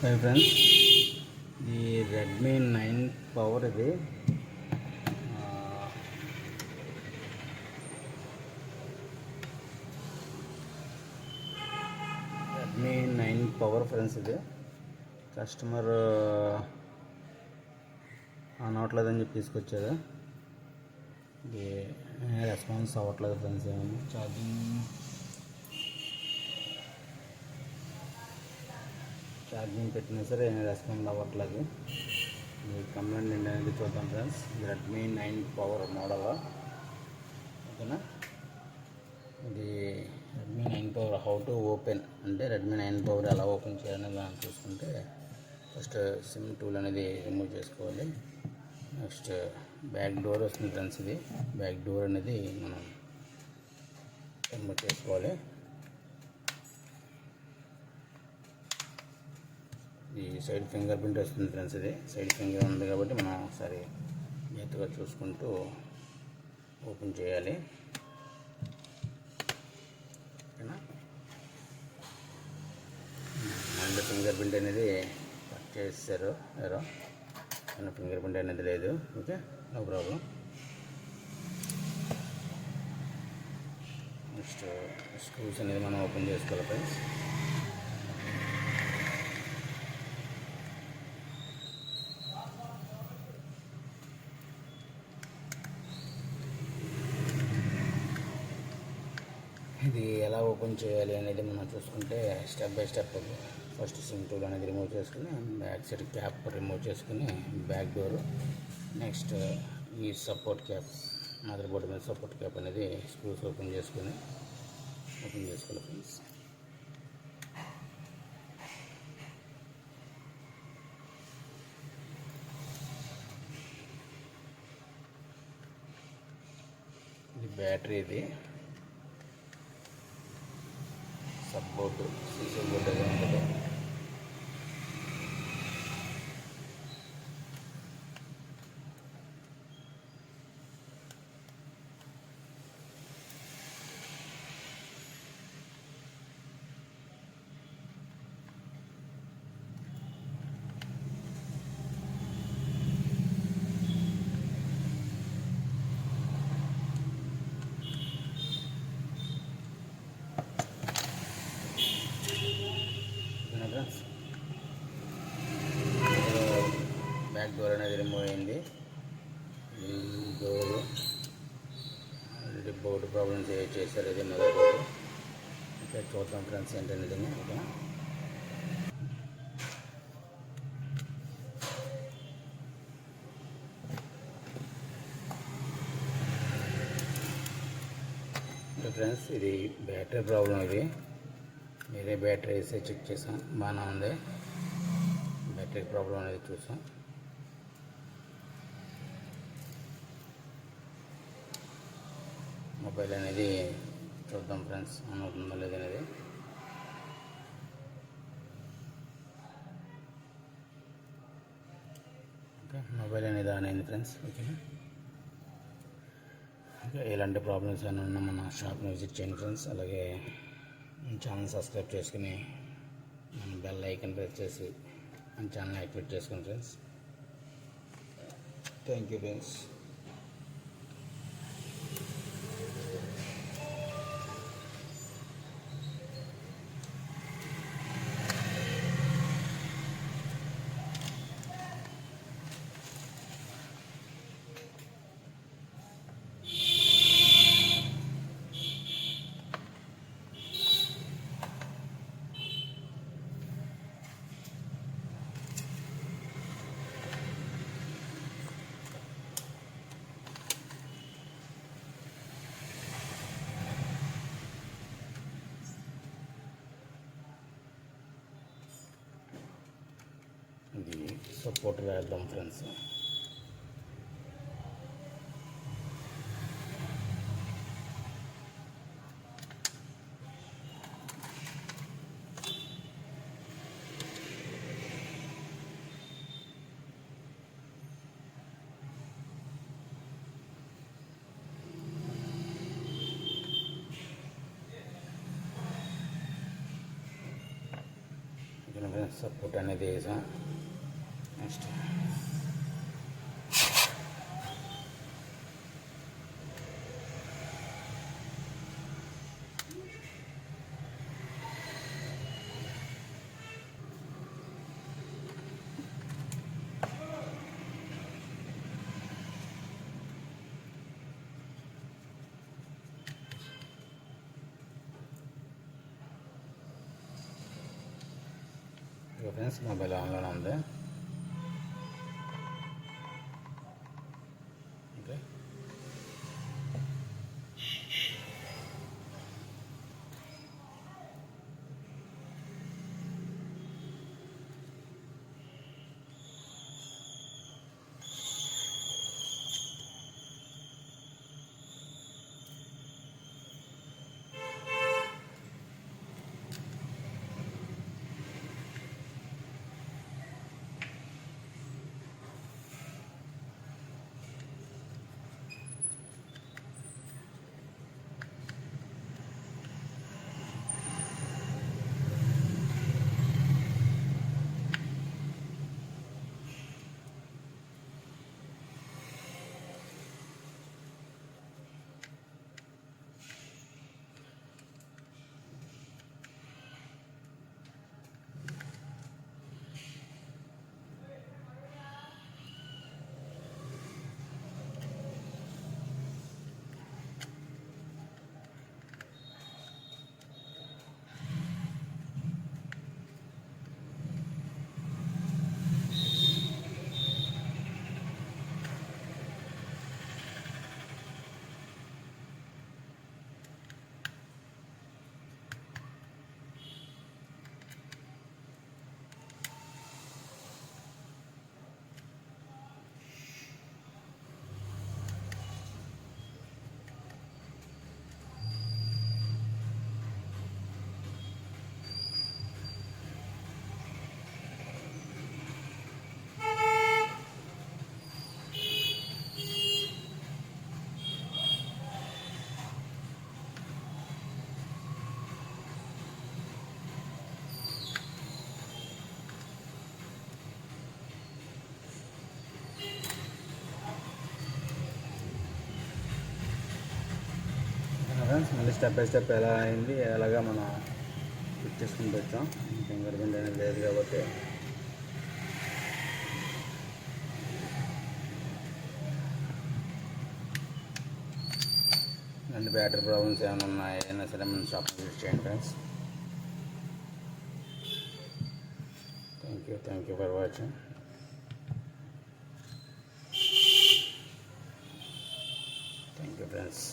High friends ఇది Redmi nine power ఇది. Redmi nine power friends ఇది. కస్టమర్ అనవట్లేదని చెప్పి తీసుకొచ్చారు. ఇది రెస్పాన్స్ అవ్వట్లేదు ఫ్రెండ్స్ ఏమో. ఛార్జింగ్ ఛార్జింగ్ పెట్టినా సరే రెస్పాండ్ అవ్వట్లేదు ఈ కంప్లైంట్ ఏంటి అనేది చూద్దాం friends. Redmi nine power model. ఓకేనా? ఇది Redmi nine power how to open అంటే రెడ్మీ నైన్ పవర్ ఎలా ఓపెన్ చేయాలని మనం చూసుకుంటే ఫస్ట్ సిమ్ టూల్ అనేది రిమూవ్ చేసుకోవాలి. నెక్స్ట్ బ్యాక్ డోర్ వస్తుంది ఫ్రెండ్స్ ఇది. బ్యాక్ డోర్ అనేది మనం రిమూవ్ చేసుకోవాలి. ఇది సైడ్ ఫింగర్ ప్రింట్ వస్తుంది ఫ్రెండ్స్ ఇది. సైడ్ ఫింగర్ ఉంది కాబట్టి మనం ఒకసారి జాగ్రత్తగా చూసుకుంటూ ఓపెన్ చేయాలి. ఓకేనా? అండ్ ఫింగర్ ప్రింట్ అనేది కట్ చేస్తారు ఎవరో. కానీ ఫింగర్ ప్రింట్ అనేది లేదు. Okay? No problem. Next screws అనేది మనం ఓపెన్ చేసుకోవాలి ఫ్రెండ్స్. ఇది ఎలా ఓపెన్ చేయాలి అనేది మనం చూసుకుంటే step by step first SIM tool అనేది రిమూవ్ చేసుకుని బ్యాక్ సైడ్ క్యాప్ రిమూవ్ చేసుకుని బ్యాక్ డోర్ నెక్స్ట్ ఈ సపోర్ట్ క్యాప్ మదర్ బోర్డు మీద సపోర్ట్ క్యాప్ అనేది స్క్రూస్ ఓపెన్ చేసుకుని ఓపెన్ చేసుకోవాలి ఫ్రెండ్స్ ఇది బ్యాటరీ ఇది. సబ్ బోర్డు సీసీ బోర్డు అది ఉంటుంది ఓకేనా ఫ్రెండ్స్ బ్యాక్ డోర్ అనేది రిమూవ్ అయింది. ఈ డోర్ ఆల్రెడీ బోర్డు ప్రాబ్లమ్స్ ఏ చేశారు ఇది మొదటి బోర్డు ఇక్కడ చూద్దాం ఫ్రెండ్స్ ఏంటనేది ఓకే ఫ్రెండ్స్ ఇది బ్యాటరీ ప్రాబ్లం ఇది. వేరే బ్యాటరీ వేస్తే చెక్ చేసాం. బాగానే ఉంది. బ్యాటరీ ప్రాబ్లం అనేది చూసాం. మొబైల్ అనేది చూద్దాం ఫ్రెండ్స్ ఆన్ అవుతుందో లేదనేది ఓకే మొబైల్ అనేది ఆన్ అయింది ఫ్రెండ్స్ ఓకేనా ఇంకా ఎలాంటి ప్రాబ్లమ్స్ ఏమైనా ఉన్నా మన షాప్ని విజిట్ చేయండి ఫ్రెండ్స్ అలాగే ఛానల్ సబ్స్క్రైబ్ చేసుకుని మన బెల్ ఐకన్ ప్రెస్ చేసి మన ఛానల్ యాక్టివేట్ చేసుకోండి ఫ్రెండ్స్ థ్యాంక్ యూ ఫ్రెండ్స్ ఇది సపోర్ట్ వేద్దాం ఫ్రెండ్స్. సపోర్ట్ అనేది వేసాం. నెక్స్ట్ ఇక ఫ్రెండ్స్ మొబైల్ ఆన్లోనే ఉంది మళ్ళీ స్టెప్ బై స్టెప్ ఎలా అయింది ఎలాగా మనం ఫిట్ చేసుకుంటూ వచ్చాం. ఫింగర్ ప్రింట్ అనేది లేదు కాబట్టి. అండ్ బ్యాటరీ ప్రాబ్లమ్స్ ఏమైనా ఉన్నాయి? అయినా సరే మన షాప్ విజిట్ చేయండి friends thank you thank you for watching thank you friends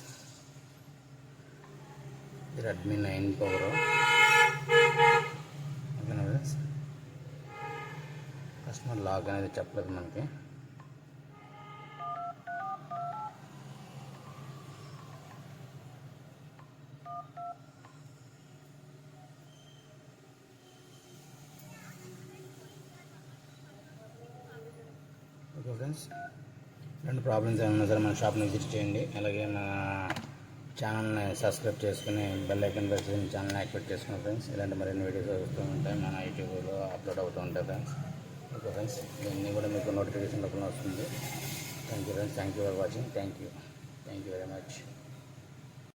Redmi nine power ఓకేనా కస్టమర్ లాగ్ అనేది చెప్పలేదు మనకి. ఓకే ఫ్రెండ్స్ రెండు ప్రాబ్లమ్స్ ఏమైనా సరే మన షాప్ని విజిట్ చేయండి. అలాగే మన ఛానల్ని సబ్స్క్రైబ్ చేసుకుని బెల్ ఐకన్ ప్రెస్ చేసి ఛానల్ని యాక్టివేట్ చేసుకుని ఫ్రెండ్స్. ఇలాంటి మరిన్ని వీడియోస్ వస్తూ ఉంటాయి మన యూట్యూబ్లో అప్లోడ్ అవుతూ ఉంటాయి ఫ్రెండ్స్. ఓకే ఫ్రెండ్స్ ఇవన్నీ కూడా మీకు నోటిఫికేషన్ రూపంలో వస్తుంది. Thank you friends thank you for watching. Thank you thank you very much.